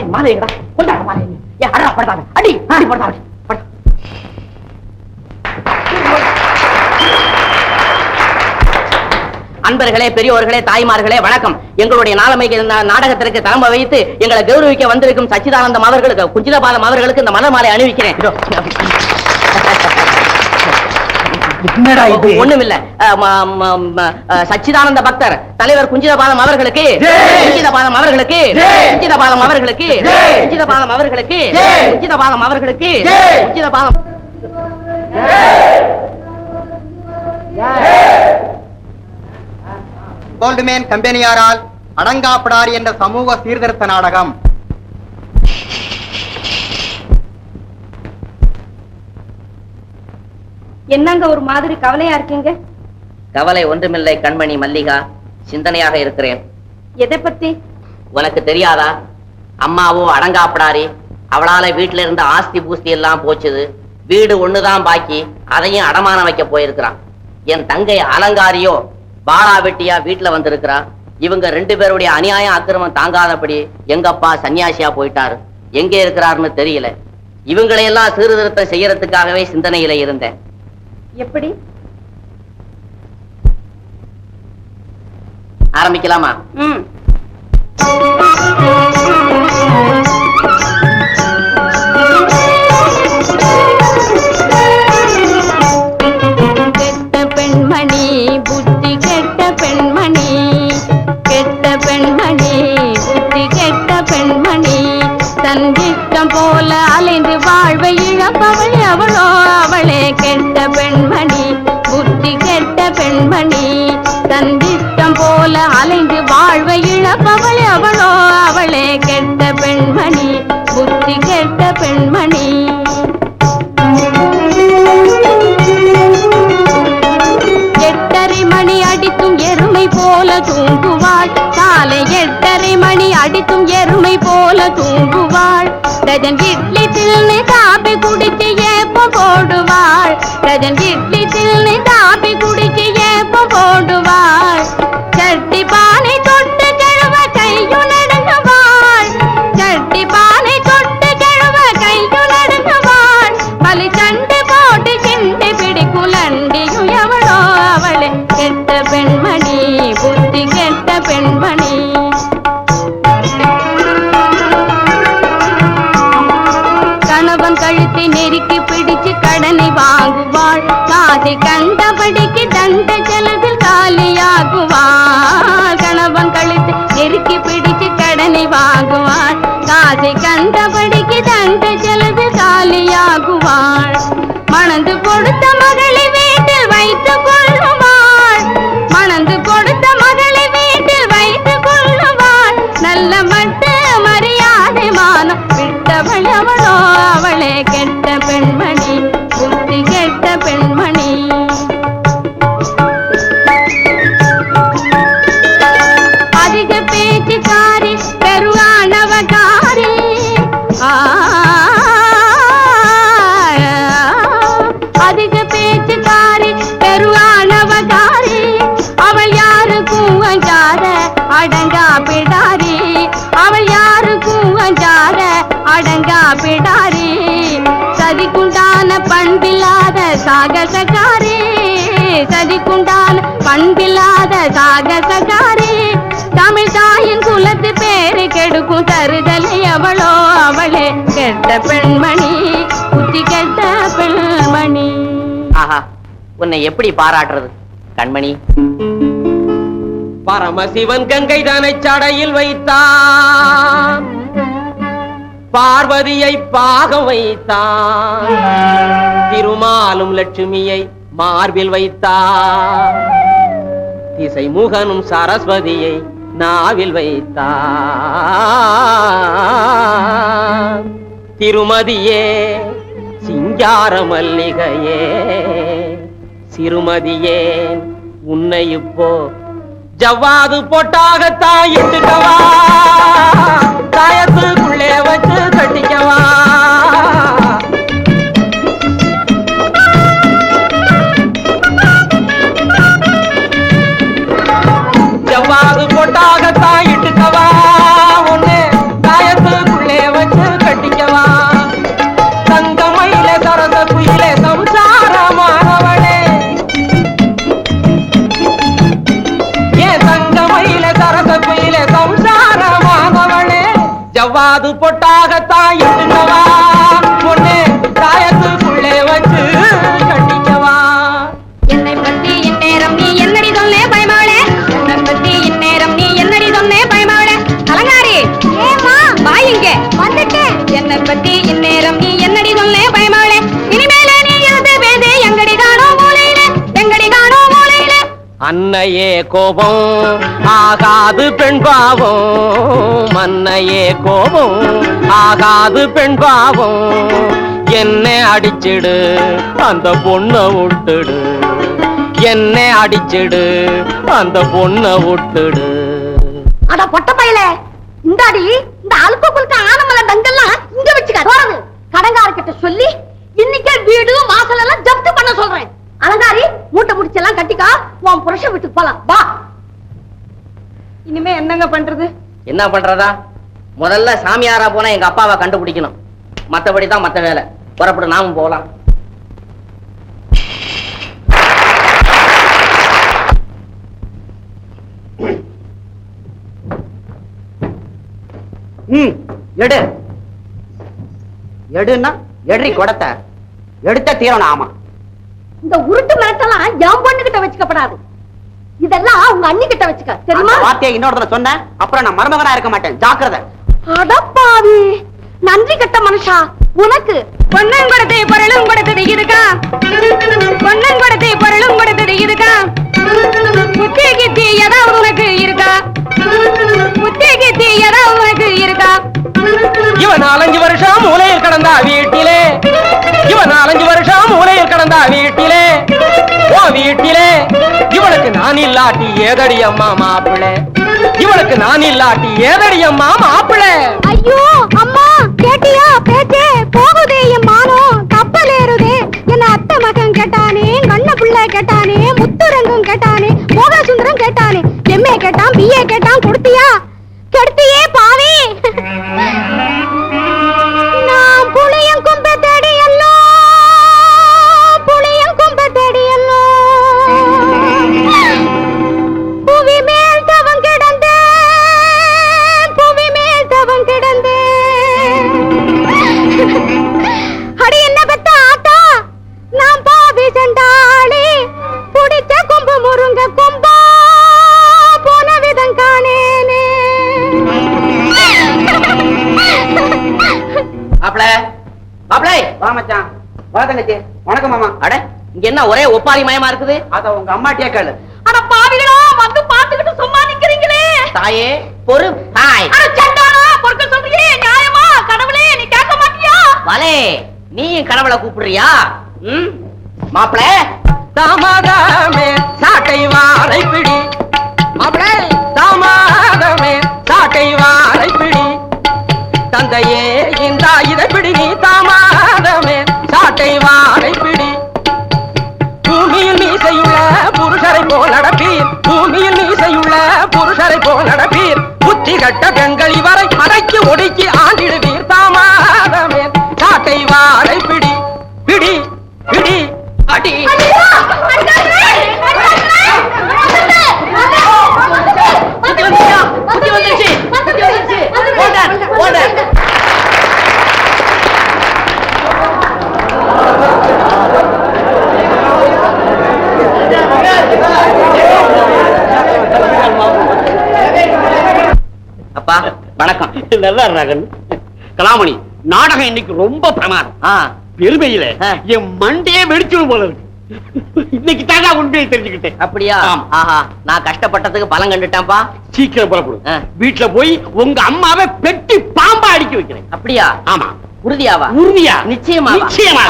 ஏய் மாலை எங்கடா? கொண்டாட மாலை ஏ அடா படுத்தாங்க அடி அடி படுத்தாங்க அன்பர்களே பெரியோர்களே தாய்மார்களே வணக்கம். எங்களுடைய நாளமைக்கு நாடகத்திற்கு தலைமை வைத்து எங்களை கௌரவிக்க வந்திருக்கும் சச்சிதானந்தம் அவர்களுக்கு குஞ்சிதபாலம் அவர்களுக்கு இந்த மலர் மாலை அணிவிக்கிறேன் என்னடா இது? ஒண்ணுமில்ல. அஹ், ம- ம- ம- அஹ், சச்சிதானந்த பக்தர் தலைவர் குஞ்சிதபாலம் அவர்களுக்கு குஞ்சிதபாலம் அவர்களுக்கு குஞ்சிதபாலம் அவர்களுக்கு குஞ்சிதபாலம் அவர்களுக்கு குஞ்சிதபாலம் அவர்களுக்கு குஞ்சிதபாலம் கோல்டுமேன் கம்பெனியாரால் அடங்காப்படாரி என்ற சமூக சீர்திருத்த நாடகம். என்னங்க ஒரு மாதிரி கவலையா இருக்கீங்க? கவலை ஒன்றுமில்லை கண்மணி மல்லிகா. சிந்தனையாக இருக்கிறேன். எதை பத்தி? உனக்கு தெரியாதா? அம்மாவோ அடங்காப்படாரி. அவளால வீட்டுல இருந்த ஆஸ்தி பூஸ்தி எல்லாம் போச்சுது. வீடு ஒண்ணுதான் பாக்கி. அதையும் அடமானம் வைக்க போயிருக்கிறான். என் தங்கை அலங்காரியோ பாலா வெட்டியா வீட்டுல வந்திருக்கிறா. இவங்க ரெண்டு பேருடைய அநியாயம் அக்கிரமம் தாங்காதபடி எங்கப்பா சன்னியாசியா போயிட்டாரு. எங்க இருக்கிறாருன்னு தெரியல. இவங்களையெல்லாம் சீர்திருத்தம் செய்யறதுக்காகவே சிந்தனையில இருந்தேன். எப்படி? ஆரம்பிக்கலாமா? ம். போல வாழ்வை இழப்பவள் அவளோ அவளே கெட்ட பெண்மணி புத்தி கெட்ட பெண்மணி. தன் போல அலைந்து வாழ்வை இழப்பவள் அவளோ அவளே கெட்ட பெண்மணி புத்தி கெட்ட பெண்மணி. எட்டரை மணி அடித்தும் எருமை போல தூங்குவாள். காலை எட்டரை மணி அடித்தும் எருமை போல தூங்குவாள். டஜன் இட்லி தில்னு காப்பி குடிச்சு ஏப்ப போடுவாள்? டஜன் இட்லி தில்னு காப்பி குடிச்சு ஏப்ப போடுவாள்? சட்டி பானை தொட்டு கிழவ கையும் நடுங்குவாள். சட்டி பானை தொட்டு கிழவ கையும் நடுங்குவாள். பலி போட்டு எவளோ அவளே. கெட்ட பெண்மணி புத்தி கெட்ட பெண்மணி. பிடிச்சு கடனை வாங்குவாள். காதை கண்டபடிக்கு தண்ட ஜலத்தில் காலியாகுவாள். கணவன் கழுத்தை நெருக்கி பிடிச்சு கடனை வாங்குவாள். காதை கண்டபடிக்கு தண்ட செலவில் காலியாகுவாள். மணந்து கொடுத்த அதிக பேச்சுக்காரி பெருவானவகாரி அவள் யாருக்கும் அஞ்சாத அடங்கா பிடாரி. அவள் யாருக்கும் அஞ்சாத அடங்கா பிடாரி. சதிக்குண்டான பண்பில்லாத சாகசக்காரி. சதிக்குண்டான பண்பில்லாத சாகசக்காரி. தமிழ் தாயின் குலத்து பேரு கெடுக்கும் தருதலை அவளோ அவளே கெட்ட பெண்மணி. உன்னை எப்படி பாராட்டுறது? கண்மணி. பரமசிவன் கங்கை தானை சடையில் வைத்தான். பார்வதியை பாகம் வைத்தான். திருமாலும் லட்சுமியை மார்பில் வைத்தான். திசை முகனும் சரஸ்வதியை நாவில் வைத்தான். திருமதியே சிங்கார மல்லிகையே சிறுமதியேன் உன்னை இப்போ ஜவ்வாது போட்டாக இட்டுக்கவா தாயத்து மன்னையே கோபம். ஆகாது பெண் பாவம். மன்னையே கோபம். ஆகாது பெண் பாவம். என்ன அடிச்சிடு அந்த பொண்ணை விட்டுடு. என்ன அடிச்சிடு அந்த பொண்ணை விட்டுடு. அட பொட்ட பயலே. இந்தாடி இந்த அல்ப குலுக்க ஆனமல தங்கெல்லாம் இங்க வச்சுக்க போறது கடங்காரக்கிட்ட சொல்லி இன்னைக்கே வீடு வாசல் எல்லாம் ஜப்து பண்ண சொல்றேன். அலங்காரி மூட்டை முடிச்செல்லாம் கட்டிக்கா. உன் புருஷன் வீட்டுக்கு போலாம். வா. இனிமே என்னங்க பண்றது? என்ன பண்றதா? முதல்ல சாமியாரா போனா எங்க அப்பாவை கண்டுபிடிக்கணும். மத்தபடி தான் மத்த வேலை. புறப்படு நாமும் போகலாம். ம் எடு. எடுன்னா எட்ரி கொடத்த. எடுத்த தீரணும் ஆமா. இந்த உருட்டு மிரட்டெல்லாம் என் பொண்ணு கிட்ட வச்சுக்கப்படாது. இதெல்லாம் உங்க அண்ணி கிட்ட வச்சுக்க தெரியுமா? வார்த்தையை இன்னொருத்தர சொன்னேன் அப்புறம் நான் மருமகனா இருக்க மாட்டேன். ஜாக்கிரதை. அடப்பாவி நன்றி கட்ட மனுஷா. உனக்கு பொன்னன் கொடுத்து பொருளும் கொடுத்தது பொன்னன் கொடுத்து பொருளும் கொடுத்தது இருக்கா இல்லாட்டி ஏதடி அம்மா மாப்பிள்ளை இவளுக்கு நான் இல்லாட்டி ஏதடி அம்மா மாப்பிள்ளை ஐயோ அம்மா கேட்டியா? பேச்சே போகுதே என் மானம். கப்பல் என்ன அத்தை மகன் கேட்டானே கண்ண பிள்ளை கேட்டானே முத்துரங்கம் கேட்டானே மோகசுந்தரம் கேட்டானே. எம்ஏ கேட்டான் பிஏ கேட்டான் கொடுத்தியா? கெடுத்தியே பாவி. இங்க என்ன ஒரே ஒப்பாரி மயமா இருக்குது? அத உங்க அம்மாட்டியே கேளு. அட பாவிகளா வந்து பாத்துக்கிட்டு சும்மா நிக்கிறீங்களே. தாயே பொறு தாய். அட சண்டானா பொறுக்க சொல்றியே நியாயமா? கடவுளே நீ கேட்க மாட்டியா? வலே நீயும் கடவுளை கூப்பிடுறியா? ம்? மாப்பிள. தாமதமே சாட்டை வாரை நடப்பீர் கட்ட பெண்கள் இவரை அடக்கி ஒடுக்கி ஆண்டிடுவி நல்லா ராகன். கலாமணி நாடகம் இன்னைக்கு ரொம்ப பிரமாதம். பெருமையில. என் மண்டையே வெடிச்சிடும் போல இருக்கு. இன்னைக்கு தாங்க உண்மையை தெரிஞ்சுக்கிட்டேன். அப்படியா. ஆஹா நான் கஷ்டப்பட்டதுக்கு பலன் கண்டுட்டேன்ப்பா சீக்கிரம் புறப்படும். வீட்டுல போய் உங்க அம்மாவை பெட்டி பாம்பா அடிக்க வைக்கிறேன். அப்படியா? ஆமா. உறுதியாவா? உறுதியா. நிச்சயமா. நிச்சயமா.